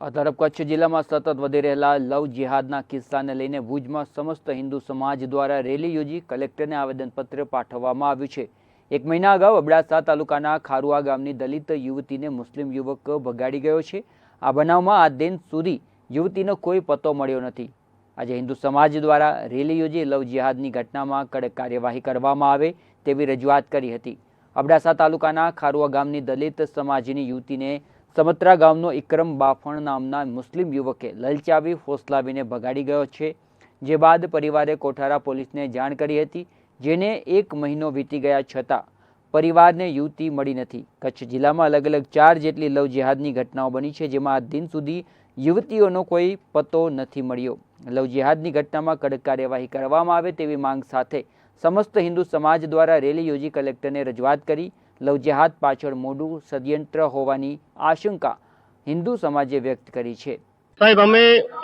આ તરફ કચ્છ જિલ્લામાં સતત વધી રહેલા લવ જિહાદના કિસ્સાને લઈને ભુજમાં સમસ્ત હિન્દુ સમાજ દ્વારા રેલી યોજી કલેક્ટરને આવેદનપત્ર પાઠવવામાં આવ્યું છે. એક મહિના અગાઉ અબડાસા તાલુકાના ખારુઆ ગામની દલિત યુવતીને મુસ્લિમ યુવક ભગાડી ગયો છે. આ બનાવમાં આ દિન સુધી યુવતીનો કોઈ પતો મળ્યો નથી. આજે હિન્દુ સમાજ દ્વારા રેલી યોજી લવ જિહાદની ઘટનામાં કડક કાર્યવાહી કરવામાં આવે તેવી રજૂઆત કરી હતી. અબડાસા તાલુકાના ખારુઆ ગામની દલિત સમાજની યુવતીને સમત્રા ગામનો ઇકરમ બાફણ નામના મુસ્લિમ યુવકે લલચાવી ફોસલાવીને ભગાડી ગયો છે, જે બાદ પરિવારે કોઠારા પોલીસને જાણ કરી હતી, જેને એક મહિનો વીતી ગયા છતાં પરિવારને યુવતી મળી નથી. કચ્છ જિલ્લામાં અલગ અલગ ચાર જેટલી લવ જેહાદની ઘટનાઓ બની છે, જેમાં આજ દિન સુધી યુવતીઓનો કોઈ પતો નથી મળ્યો. લવ જેહાદની ઘટનામાં કડક કાર્યવાહી કરવામાં આવે તેવી માંગ સાથે સમસ્ત હિન્દુ સમાજ દ્વારા રેલી યોજી કલેક્ટરને રજૂઆત કરી લવ જિહાદ પાછળ મોડું ષડયંત્ર હોવાની આશંકા હિન્દુ સમાજે વ્યક્ત કરી છે. સાહેબ, અમે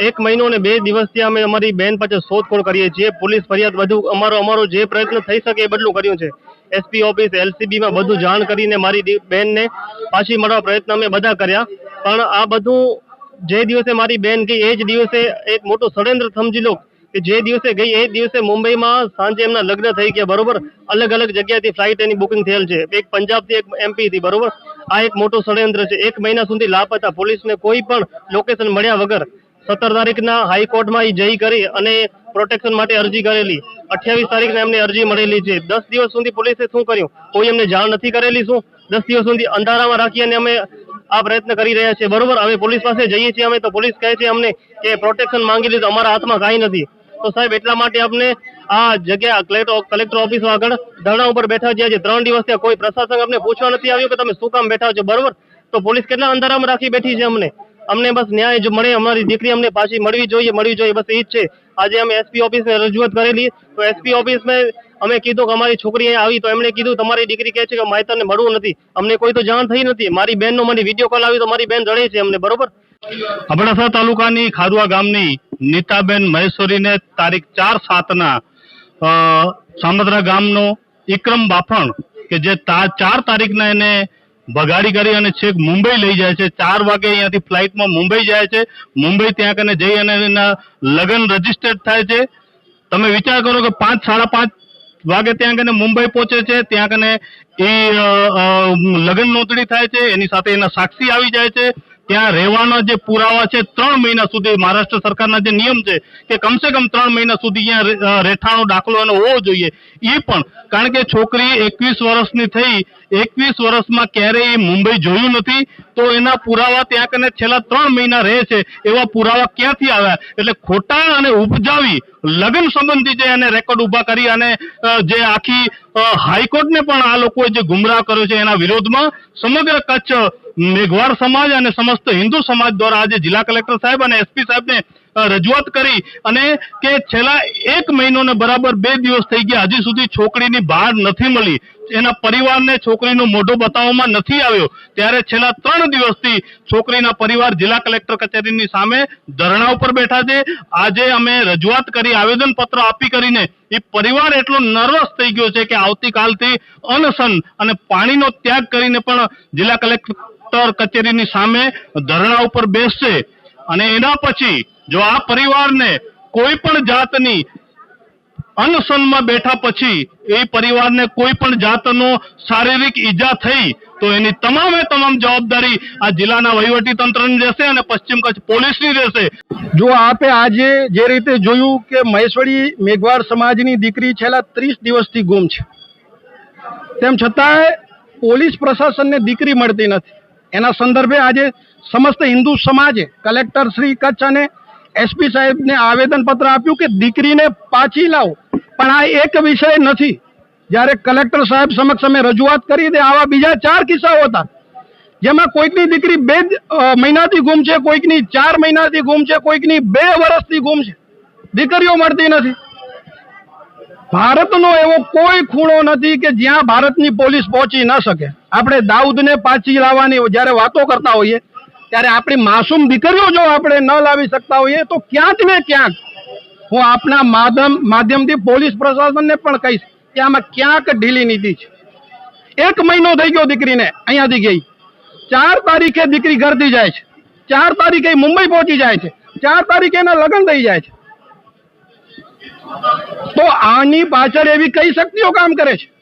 એક મહિનો ને બે દિવસથી અમે અમારી બેન પાસે શોધખોળ કરીએ છીએ. પોલીસ ફરિયાદ બધું અમારો અમારો જે પ્રયત્ન થઈ શકે એ બધું કર્યું છે. એસપી ઓફિસ એલસીબીમાં બધું જાણ કરીને મારી બેનને પાછી મળવા પ્રયત્ન અમે બધા કર્યા. પણ આ બધું જે દિવસે મારી બેન ગઈ, એ જ દિવસે એક મોટું ષડયંત્ર સમજી લો કે જે દિવસે ગઈ એ દિવસે મુંબઈમાં સાંજે એમના લગ્ન થઈ ગયા, બરોબર? અલગ અલગ જગ્યાએથી ફ્લાઇટ એની બુકિંગ થયેલ છે. એક પંજાબથી એક એમપી થી બરોબર? આ એક મોટું ષડયંત્ર છે. એક મહિના સુધી લાપતા પોલીસને કોઈ પણ લોકેશન મળ્યા વગર સત્તર તારીખના હાઈકોર્ટમાં એ જઈ કરી અને પ્રોટેક્શન માટે અરજી કરેલી. અઠ્યાવીસ તારીખને એમને અરજી મળેલી છે. દસ દિવસ સુધી પોલીસે શું કર્યું? કોઈ એમને જાણ નથી કરેલી શું? દસ દિવસ સુધી અંધારામાં રાખી અને અમે આ પ્રયત્ન કરી રહ્યા છીએ. બરોબર? હવે પોલીસ પાસે જઈએ છીએ અમે તો પોલીસ કહે છે અમને કે પ્રોટેક્શન માંગી લીધું. અમારા હાથમાં કાંઈ નથી. તો સાહેબ, એટલા માટે અમને આ જગ્યા કલેક્ટર ઓફિસ આગળ ધરણા ઉપર બેઠા છે આજે ત્રણ દિવસ કોઈ પ્રશાસન અમને પૂછવા નથી આવ્યું કે તમે શું કામ બેઠા છો, બરોબર? તો પોલીસ કેટલા અંધારામાં રાખી બેઠી છે અમને? અમને બસ ન્યાય જો મળે, અમારી દીકરી અમને પાછી મળવી જોઈએ મળવી જોઈએ, બસ એ જ છે. આજે અમે એસપી ઓફિસને રજૂઆત કરેલી. તો એસપી ઓફિસમાં અમે કીધું કે અમારી છોકરી અહીંયા આવી, તો એમણે કીધું, તમારી દીકરી કહે છે કે માયતરને મળવું નથી. અમને કોઈ તો જાણ થઈ નથી. મારી બેનનો મને વીડિયો કોલ આવ્યો તો મારી બેન રડે છે અમને, બરોબર? અબડાસા તાલુકાની ખારુઆ ગામની નીતાબેન મહેશ્વરીને તારીખ ચાર સાતના સામદ્રા ગામનો ઇક્રમ બાફણ કે જે ચાર તારીખના એને ભગાડી કરી અને છેક મુંબઈ લઈ જાય છે. ચાર વાગે અહીંયાથી ફ્લાઇટમાં મુંબઈ જાય છે. મુંબઈ ત્યાં કને જઈ અને એના લગ્ન રજીસ્ટર્ડ થાય છે. તમે વિચાર કરો કે પાંચ, સાડા પાંચ વાગે ત્યાં કને મુંબઈ પહોંચે છે. ત્યાં કને એ લગ્ન નોંધણી થાય છે. એની સાથે એના સાક્ષી આવી જાય છે. ત્યાં રહેવાના જે પુરાવા છે, ત્રણ મહિના સુધી મહારાષ્ટ્ર સરકારના જે નિયમ છે કે કમસે કમ ત્રણ મહિના સુધી અહીંયા રહેઠાણો દાખલો એનો હોવો જોઈએ. એ પણ, કારણ કે છોકરી એકવીસ વર્ષની થઈ, એકવીસ વર્ષમાં ક્યારેય મુંબઈ જોયું નથી, તો એના પુરાવા ત્યાં કને છેલ્લા ત્રણ મહિના રહે છે, એવા પુરાવા ક્યાંથી આવ્યા? એટલે ખોટા અને ઉપજાવી લગ્ન સંબંધી જે એને રેકોર્ડ ઊભા કરી અને જે આખી હાઈકોર્ટને પણ આ લોકોએ જે ગુમરાહ કર્યો છે એના વિરોધમાં સમગ્ર કચ્છ મેઘવાળ સમાજ અને સમસ્ત હિન્દુ સમાજ દ્વારા આજે જિલ્લા કલેક્ટર સાહેબ અને એસપી સાહેબને રજૂઆત કરી અને કે છેલ્લા એક મહિનો ને બરાબર બે દિવસ થઈ ગયા, હજી સુધી છોકરીની બહાર નથી મળી. એના પરિવારને છોકરીનો મોઢો બતાવવામાં નથી આવ્યો. ત્યારે છેલ્લા ત્રણ દિવસથી છોકરીના પરિવાર જિલ્લા કલેક્ટર કચેરીની સામે ધરણા ઉપર બેઠા છે. આજે અમે રજૂઆત કરી આવેદન પત્ર આપી કરીને એ પરિવાર એટલો નર્વસ થઈ ગયો છે કે આવતીકાલથી અનશન અને પાણીનો ત્યાગ કરીને પણ જિલ્લા કલેક્ટર કચેરીની સામે ધરણા ઉપર બેસશે. અને એના પછી જો આ પરિવારને કોઈ પણ જાતની અનશનમાં બેઠા પછી એ પરિવારને કોઈ પણ જાતનો શારીરિક ઈજા થઈ, તો એની તમામે તમામ જવાબદારી આ જિલ્લાના વહીવટી તંત્રની રહેશે અને પશ્ચિમ કચ્છ પોલીસની રહેશે. જો આપે આજે જે રીતે જોયું કે મહેશ્વરી મેઘવાળ સમાજની દીકરી છેલ્લા ત્રીસ દિવસથી ગુમ છે, તેમ છતાંય પોલીસ પ્રશાસનને દીકરી મળતી નથી. એના સંદર્ભે આજે સમસ્ત હિન્દુ સમાજે કલેક્ટર શ્રી કચ્છ અને એસપી સાહેબને આવેદનપત્ર આપ્યું કે દીકરીને પાછી લાવો. પણ આ એક વિષય નથી. જ્યારે કલેક્ટર સાહેબ સમક્ષ અમે રજૂઆત કરી દે આવા બીજા ચાર કિસ્સાઓ હતા. જેમાં કોઈકની દીકરી બે મહિનાથી ગુમ છે, કોઈકની ચાર મહિનાથી ગુમ છે, કોઈકની બે વર્ષથી ગુમ છે. દીકરીઓ મળતી નથી. ભારતનો એવો કોઈ ખૂણો નથી કે જ્યાં ભારતની પોલીસ પહોંચી ન શકે. આપણે દાઉદને પાછી લાવવાની જ્યારે વાતો કરતા હોઈએ, ત્યારે આપણી માસૂમ દીકરીઓ જો આપણે ન લાવી શકતા હોઈએ, તો ક્યાંક ને ક્યાંક હું આપના માધ્યમ માધ્યમથી પોલીસ પ્રશાસનને પણ કહીશ કે આમાં ક્યાંક ઢીલી નીતિ છે. એક મહિનો થઈ ગયો દીકરીને, અહીંયાથી ગઈ. ચાર તારીખે દીકરી ઘરથી જાય છે. ચાર તારીખે મુંબઈ પહોંચી જાય છે. ચાર તારીખે એના લગ્ન થઈ જાય છે. તો આની પાછળ એવી કઈ શક્તિઓ કામ કરે છે?